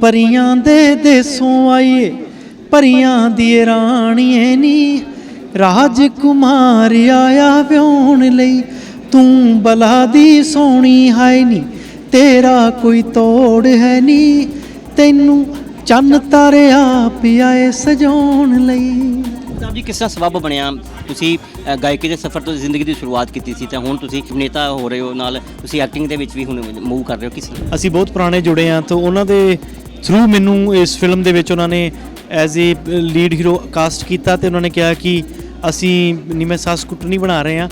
ਪਰੀਆਂ ਦੇ ਦੇਸੋਂ ਆਈਏ, ਪਰੀਆਂ ਦੀ ਰਾਣੀਏ ਨੀ। ਰਾਜਕੁਮਾਰ ਆਇਆ ਵਿਆਹਣ ਲਈ, ਤੂੰ ਬਲਾ ਦੀ ਸੋਹਣੀ ਹੈ ਨੀ, ਤੇਰਾ ਕੋਈ ਤੋੜ ਹੈ ਨੀ। ਤੈਨੂੰ ਚੰਨ ਤਾਰੇ ਆਪ ਸਜਾਉਣ ਲਈ। ਸਾਹਿਬ ਜੀ ਕਿਸ ਤਰ੍ਹਾਂ ਸਬਬ ਬਣਿਆ? ਤੁਸੀਂ ਅ, ਗਾਇਕੀ ਦੇ ਸਫ਼ਰ ਤੋਂ ਜ਼ਿੰਦਗੀ ਦੀ ਸ਼ੁਰੂਆਤ ਕੀਤੀ ਸੀ ਤਾਂ ਹੁਣ ਤੁਸੀਂ ਨੇਤਾ ਹੋ ਰਹੇ ਹੋ ਨਾਲ ਤੁਸੀਂ ਐਕਟਿੰਗ ਦੇ ਵਿੱਚ ਵੀ ਹੁਣ ਮੂਵ ਕਰ ਰਹੇ ਹੋ ਕਿਸ ਅਸੀਂ ਬਹੁਤ ਪੁਰਾਣੇ ਜੁੜੇ ਹਾਂ ਤਾਂ ਉਹਨਾਂ ਦੇ ਥਰੂ ਮੈਨੂੰ ਇਸ ਫਿਲਮ ਦੇ ਵਿੱਚ ਉਹਨਾਂ ਨੇ as a lead hero cast ਕੀਤਾ ਤੇ ਉਹਨਾਂ ਨੇ ਕਿਹਾ ਕਿ ਅਸੀਂ ਨਿਮੇ ਸਾਸ ਕੁੱਟਣੀ ਬਣਾ ਰਹੇ ਹਾਂ।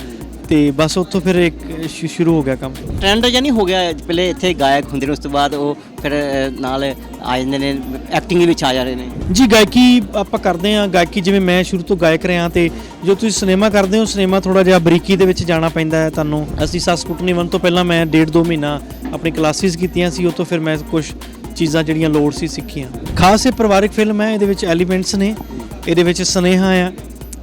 ਤੇ ਬਸ ਉੱਥੋਂ ਫਿਰ ਇੱਕ ਸ਼ੁ- ਸ਼ੁਰੂ ਹੋ ਗਿਆ ਕੰਮ। ਟ੍ਰੈਂਡ ਜਾਂ ਨਹੀਂ ਹੋ ਗਿਆ ਪਹਿਲੇ ਇੱਥੇ ਗਾਇਕ ਹੁੰਦੇ ਨੇ ਉਸ ਤੋਂ ਬਾਅਦ ਉਹ ਫਿਰ ਅ, ਨਾਲ ਆ ਜਾਂਦੇ ਨੇ ਐਕਟਿੰਗ ਦੇ ਵਿੱਚ ਆ ਜਾਂਦੇ ਨੇ। ਜੀ ਗਾਇਕੀ ਆਪਾਂ ਕਰਦੇ ਆ ਗਾਇਕੀ ਜਿਵੇਂ ਮੈਂ ਸ਼ੁਰੂ ਤੋਂ ਗਾਇਕ ਰਿਹਾ ਤੇ ਜੋ ਤੁਸੀਂ ਸਿਨੇਮਾ ਕਰਦੇ ਹੋ ਸਿਨੇਮਾ ਥੋੜਾ ਜਿਹਾ ਬਰੀਕੀ ਦੇ ਵਿੱਚ ਜਾਣਾ ਪੈਂਦਾ ਹੈ ਤੁਹਾਨੂੰ। ਅਸੀਂ ਸੱਸ ਕੁੱਟਣੀ ਵਨ ਤੋਂ ਪਹਿਲਾਂ ਮੈਂ ਡੇਢ ਦੋ ਮਹੀਨਾ ਆਪਣੀ ਕਲਾਸਿਸ ਕੀਤੀਆਂ ਸੀ ਉਹ ਤੋਂ ਫਿਰ ਮੈਂ ਕੁਝ ਚੀਜ਼ਾਂ ਜਿਹੜੀਆਂ ਲੋੜ ਸੀ ਸਿੱਖੀਆਂ। ਖਾਸ ਇਹ ਪਰਿਵਾਰਕ ਫਿਲਮ ਹੈ ਇਹਦੇ ਵਿੱਚ ਐਲੀਮੈਂਟਸ ਨੇ ਇਹਦੇ ਵਿੱਚ ਸਨੇਹਾ ਆ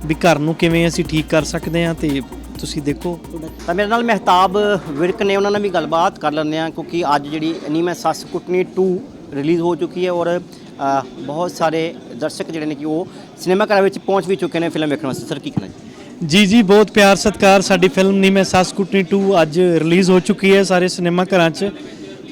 ਵੀ ਘਰ ਨੂੰ ਕਿਵੇਂ ਅਸੀਂ ਠੀਕ ਕਰ ਸਕਦੇ ਆ ਤੇ ਤੁਸੀਂ ਦੇਖੋ। ਤਾਂ ਮੇਰੇ ਨਾਲ ਮਹਿਤਾਬ ਵਿਰਕ ਨੇ ਉਹਨਾਂ ਨਾਲ ਵੀ ਗੱਲਬਾਤ ਕਰ ਲੈਂਦੇ ਆ ਕਿਉਂਕਿ ਅੱਜ ਜਿਹੜੀ ਨੀ ਮੈਂ ਸੱਸ ਕੁੱਟਣੀ 2 ਰਿਲੀਜ਼ ਹੋ ਚੁੱਕੀ ਹੈ ਔਰ ਬਹੁਤ ਸਾਰੇ ਦਰਸ਼ਕ ਜਿਹੜੇ ਨੇ ਕਿ ਉਹ ਸਿਨੇਮਾ ਘਰਾਂ ਵਿੱਚ ਪਹੁੰਚ ਵੀ ਚੁੱਕੇ ਨੇ ਫਿਲਮ ਵੇਖਣ ਵਾਸਤੇ। ਸਰ ਕੀ ਕਹਿਣਾ ਜੀ? ਜੀ ਜੀ, ਬਹੁਤ ਪਿਆਰ, ਸਤਿਕਾਰ। ਸਾਡੀ ਫਿਲਮ ਨੀ ਮੈਂ ਸੱਸ ਕੁੱਟਣੀ 2 ਅੱਜ ਰਿਲੀਜ਼ ਹੋ ਚੁੱਕੀ ਹੈ ਸਾਰੇ ਸਿਨੇਮਾ ਘਰਾਂ 'ਚ।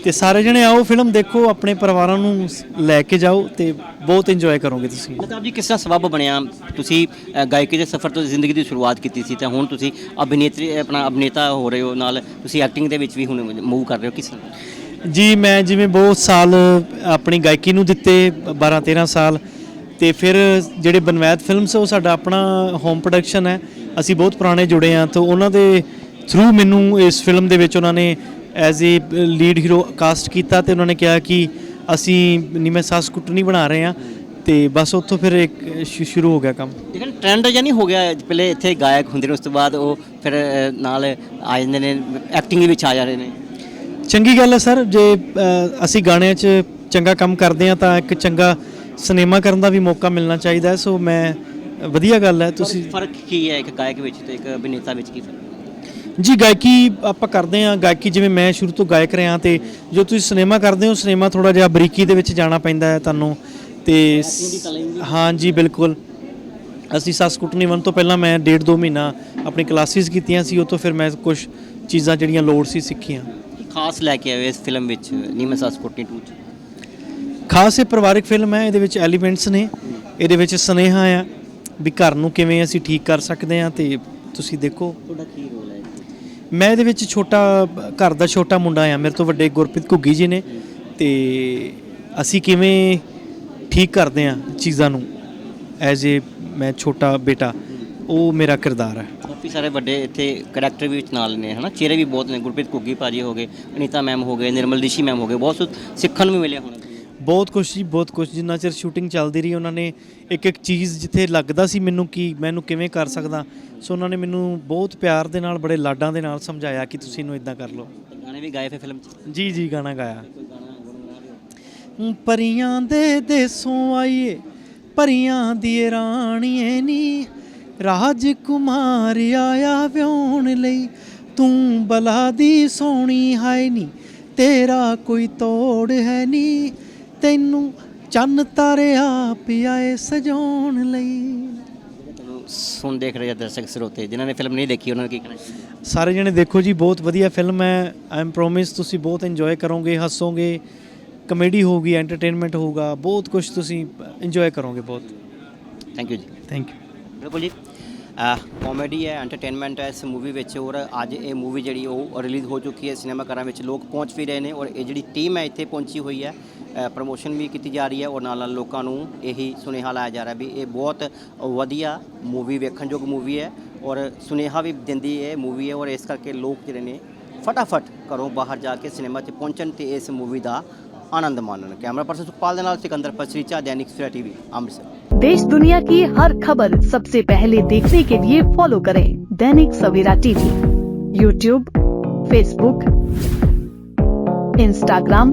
ਤੇ ਸਾਰੇ ਜਣੇ ਆਓ ਫਿਲਮ ਦੇਖੋ ਆਪਣੇ ਪਰਿਵਾਰਾਂ ਨੂੰ ਲੈ ਕੇ ਜਾਓ ਤੇ ਬਹੁਤ ਇੰਜੋਏ ਕਰੋਗੇ ਤੁਸੀਂ। ਮਹਿਤਾਬ ਜੀ ਕਿਸ ਤਰ੍ਹਾਂ ਸਬਬ ਬਣਿਆ? ਤੁਸੀਂ ਗਾਇਕੀ ਦੇ ਸਫ਼ਰ ਤੋਂ ਜ਼ਿੰਦਗੀ ਦੀ ਸ਼ੁਰੂਆਤ ਕੀਤੀ ਸੀ ਤੇ ਹੁਣ ਤੁਸੀਂ ਅਭਿਨੇਤਰੀ ਆਪਣਾ ਅਭਿਨੇਤਾ ਹੋ ਰਹੇ ਹੋ ਨਾਲ ਤੁਸੀਂ ਐਕਟਿੰਗ ਦੇ ਵਿੱਚ ਵੀ ਹੁਣ ਮੂਵ ਕਰ ਰਹੇ ਹੋ ਕਿਸ ਤਰ੍ਹਾਂ? ਜੀ ਮੈਂ ਜਿਵੇਂ ਬਹੁਤ ਸਾਲ ਆਪਣੀ ਗਾਇਕੀ ਨੂੰ ਦਿੱਤੇ 12 13 ਸਾਲ ਤੇ ਫਿਰ ਜਿਹੜੇ ਬਨਵੈਤ ਫਿਲਮਸ ਉਹ ਸਾਡਾ ਆਪਣਾ ਹੋਮ ਪ੍ਰੋਡਕਸ਼ਨ ਹੈ। ਅਸੀਂ ਬਹੁਤ ਪੁਰਾਣੇ ਜੁੜੇ ਆ ਤਾਂ ਉਹਨਾਂ ਦੇ ਥਰੂ ਮੈਨੂੰ ਇਸ ਫਿਲਮ ਦੇ ਵਿੱਚ ਉਹਨਾਂ ਨੇ as a lead hero cast ਕੀਤਾ ਤੇ ਉਹਨਾਂ ਨੇ ਕਿਹਾ ਕਿ ਅਸੀਂ ਨਿਮੇ ਸਾਸ ਕੁੱਟਣੀ ਬਣਾ ਰਹੇ ਆ ਤੇ ਬਸ ਉੱਥੋਂ ਫਿਰ ਇੱਕ ਸ਼ੁ- ਸ਼ੁਰੂ ਹੋ ਗਿਆ ਕੰਮ। ਲੇਕਿਨ ਟ੍ਰੈਂਡ ਜਾਂ ਨਹੀਂ ਹੋ ਗਿਆ ਪਹਿਲੇ ਇੱਥੇ ਗਾਇਕ ਹੁੰਦੇ ਨੇ ਉਸ ਤੋਂ ਬਾਅਦ ਉਹ ਫਿਰ ਅ, ਨਾਲ ਆ ਜਾਂਦੇ ਨੇ ਐਕਟਿੰਗ ਵਿੱਚ ਆ ਜਾਂਦੇ ਨੇ। ਚੰਗੀ ਗੱਲ ਹੈ ਸਰ ਜੇ ਅ, ਅਸੀਂ ਗਾਣਿਆਂ 'ਚ ਚੰਗਾ ਕੰਮ ਕਰਦੇ ਆ ਤਾਂ ਇੱਕ ਚੰਗਾ ਸਿਨੇਮਾ ਕਰਨ ਦਾ ਵੀ ਮੌਕਾ ਮਿਲਣਾ ਚਾਹੀਦਾ ਹੈ ਸੋ ਮੈਂ ਵਧੀਆ ਗੱਲ ਹੈ ਤੁਸੀਂ ਫ਼ਰਕ ਕੀ ਹੈ ਇੱਕ ਗਾਇਕ ਵਿੱਚ ਤੇ ਇੱਕ ਅਭਿਨੇਤਾ ਵਿੱਚ ਕੀ ਫ਼ਰਕ? ਹੈ ਜੀ ਗਾਇਕੀ ਆਪਾਂ ਕਰਦੇ ਆ ਗਾਇਕੀ ਜਿਵੇਂ ਮੈਂ ਸ਼ੁਰੂ ਤੋਂ ਗਾਇਕ ਰਿਹਾ ਤੇ ਜੋ ਤੁਸੀਂ ਸਿਨੇਮਾ ਕਰਦੇ ਹੋ ਸਿਨੇਮਾ ਥੋੜਾ ਜਿਹਾ ਬਰੀਕੀ ਦੇ ਵਿੱਚ ਜਾਣਾ ਪੈਂਦਾ ਹੈ ਤੁਹਾਨੂੰ। ਤੇ ਹਾਂ ਜੀ ਬਿਲਕੁਲ। ਅਸੀਂ ਸੱਸ ਕੁੱਟਣੀ ਵਨ ਤੋਂ ਪਹਿਲਾਂ ਮੈਂ ਡੇਢ ਦੋ ਮਹੀਨਾ ਆਪਣੀ ਕਲਾਸਿਸ ਕੀਤੀਆਂ ਸੀ ਉਹ ਤੋਂ ਫਿਰ ਮੈਂ ਕੁਝ ਚੀਜ਼ਾਂ ਜਿਹੜੀਆਂ ਲੋੜ ਸੀ ਸਿੱਖੀਆਂ। ਖਾਸ ਲੈ ਕੇ ਆਏ ਇਸ ਫਿਲਮ ਵਿੱਚ? ਨੀਮਾ ਸਾਸ ਕੁੱਟਣੀ 2 ਚ। ਖਾਸ ਇਹ ਪਰਿਵਾਰਕ ਫਿਲਮ ਹੈ ਇਹਦੇ ਵਿੱਚ ਐਲੀਮੈਂਟਸ ਨੇ। ਇਹਦੇ ਵਿੱਚ ਸਨੇਹਾ ਆ ਵੀ ਘਰ ਨੂੰ ਕਿਵੇਂ ਅਸੀਂ ਠੀਕ ਕਰ ਸਕਦੇ ਆ ਤੇ ਤੁਸੀਂ ਦੇਖੋ। ਤੁਹਾਡਾ ਕੀ ਰੋਲ? ਮੈਂ ਇਹਦੇ ਵਿੱਚ ਛੋਟਾ, ਘਰ ਦਾ ਛੋਟਾ ਮੁੰਡਾ ਆ ਮੇਰੇ ਤੋਂ ਵੱਡੇ ਗੁਰਪ੍ਰੀਤ ਘੁੱਗੀ ਜੀ ਨੇ ਤੇ ਅਸੀਂ ਕਿਵੇਂ ਠੀਕ ਕਰਦੇ ਆ ਚੀਜ਼ਾਂ ਨੂੰ ਐਜ਼ ਏ ਮੈਂ ਛੋਟਾ ਬੇਟਾ, ਉਹ ਮੇਰਾ ਕਿਰਦਾਰ ਹੈ। ਕਾਫੀ ਸਾਰੇ ਵੱਡੇ ਇੱਥੇ ਕਰੈਕਟਰ ਵੀ ਵਿੱਚ ਨਾਲ ਨੇ, ਹਨਾ? ਚਿਹਰੇ ਵੀ ਬਹੁਤ ਨੇ। ਗੁਰਪ੍ਰੀਤ ਘੁੱਗੀ ਭਾਜੀ ਹੋ ਗਏ, ਅਨੀਤਾ ਮੈਮ ਹੋ ਗਏ ਨਿਰਮਲ ਰਿਸ਼ੀ ਮੈਮ ਹੋ ਗਏ, ਬਹੁਤ ਸਿੱਖਣ ਨੂੰ ਵੀ ਮਿਲਿਆ ਹੁਣ ਬਹੁਤ ਕੁਛ ਜੀ ਬਹੁਤ ਕੁਛ ਜਿੰਨਾ ਚਿਰ ਸ਼ੂਟਿੰਗ ਚੱਲਦੀ ਰਹੀ ਉਹਨਾਂ ਨੇ ਇੱਕ ਇੱਕ ਚੀਜ਼ ਜਿੱਥੇ ਲੱਗਦਾ ਸੀ ਮੈਨੂੰ ਕਿ ਮੈਂ ਇਹਨੂੰ ਕਿਵੇਂ ਕਰ ਸਕਦਾ। ਸੋ ਉਹਨਾਂ ਨੇ ਮੈਨੂੰ ਬਹੁਤ ਪਿਆਰ ਦੇ ਨਾਲ ਬੜੇ ਲਾਡਾਂ ਦੇ ਨਾਲ ਸਮਝਾਇਆ ਕਿ ਤੁਸੀਂ ਇਹਨੂੰ ਇਦਾਂ ਕਰ ਲਓ। ਗਾਣੇ ਵੀ ਗਾਏ ਫਿਰ ਫਿਲਮ 'ਚ? ਜੀ ਜੀ ਗਾਣਾ ਗਾਇਆ। ਪਰੀਆਂ ਦੇ ਦੇਸੋਂ ਆਈਏ ਪਰੀਆਂ ਦੀ ਰਾਣੀਏ ਨੀ। ਰਾਜਕੁਮਾਰ ਆਇਆ ਵਿਆਹਣ ਲਈ ਤੂੰ ਬਲਾ ਦੀ ਸੋਹਣੀ ਹੈ ਨੀ ਤੇਰਾ ਕੋਈ ਤੋੜ ਹੈ ਨੀ। ਤੈਨੂੰ ਚੰਨ ਤਾਰੇ ਆਪ ਆਏ ਸਜਾਉਣ ਲਈ। ਸੁਣ ਦੇਖ ਰਹੇ ਦਰਸ਼ਕ ਸਰੋਤੇ ਜਿਨ੍ਹਾਂ ਨੇ ਫਿਲਮ ਨਹੀਂ ਦੇਖੀ ਉਹਨਾਂ ਨੂੰ ਕੀ ਕਹਿਣਾ ਸਾਰੇ ਜਣੇ ਦੇਖੋ ਜੀ ਬਹੁਤ ਵਧੀਆ ਫਿਲਮ ਹੈ। ਆਈ ਐਮ ਪ੍ਰੋਮਿਸ ਤੁਸੀਂ ਬਹੁਤ ਇੰਜੋਏ ਕਰੋਗੇ ਹੱਸੋਗੇ। ਕਮੇਡੀ ਹੋਊਗੀ ਐਂਟਰਟੇਨਮੈਂਟ ਹੋਊਗਾ ਬਹੁਤ ਕੁਝ ਤੁਸੀਂ ਇੰਜੋਏ ਕਰੋਗੇ ਬਹੁਤ। ਥੈਂਕ ਯੂ ਜੀ। ਥੈਂਕ ਯੂ ਬਿਲਕੁਲ ਜੀ। ਕਾਮੇਡੀ ਹੈ ਐਂਟਰਟੇਨਮੈਂਟ ਹੈ ਇਸ ਮੂਵੀ ਵਿੱਚ ਔਰ ਅੱਜ ਇਹ ਮੂਵੀ ਜਿਹੜੀ ਉਹ ਰਿਲੀਜ਼ ਹੋ ਚੁੱਕੀ ਹੈ ਸਿਨੇਮਾ ਘਰਾਂ ਵਿੱਚ ਲੋਕ ਪਹੁੰਚ ਵੀ ਰਹੇ ਨੇ ਔਰ ਇਹ ਜਿਹੜੀ ਟੀਮ ਹੈ ਇੱਥੇ ਪਹੁੰਚੀ ਹੋਈ ਹੈ। ਪ੍ਰਮੋਸ਼ਨ ਵੀ ਕੀਤੀ ਜਾ ਰਹੀ ਹੈ ਔਰ ਨਾਲ ਨਾਲ ਲੋਕਾਂ ਨੂੰ ਇਹੀ ਸੁਨੇਹਾ ਲਾਇਆ ਜਾ ਰਿਹਾ ਵੀ ਇਹ ਬਹੁਤ ਵਧੀਆ ਮੂਵੀ ਵੇਖਣਯੋਗ ਮੂਵੀ ਹੈ ਔਰ ਸੁਨੇਹਾ ਵੀ ਦਿੰਦੀ ਇਹ ਮੂਵੀ ਹੈ ਔਰ ਇਸ ਕਰਕੇ ਲੋਕ ਜਿਹੜੇ ਨੇ ਫਟਾਫਟ ਘਰੋਂ ਬਾਹਰ ਜਾ ਕੇ ਸਿਨੇਮਾ 'ਚ ਪਹੁੰਚਣ ਤੇ ਇਸ ਮੂਵੀ ਦਾ ਆਨੰਦ ਮਾਣਨ ਕੈਮਰਾ ਪਰਸਨ ਸੁਖਪਾਲ ਦੇ ਨਾਲ ਸਿਕੰਦਰ ਪਸਰੀਚਾ ਦੈਨਿਕ ਸਵੇਰਾ ਟੀਵੀ ਅੰਮ੍ਰਿਤਸਰ देश दुनिया की हर खबर सबसे पहले देखने के लिए फॉलो करें Dainik Savera TV YouTube Facebook Instagram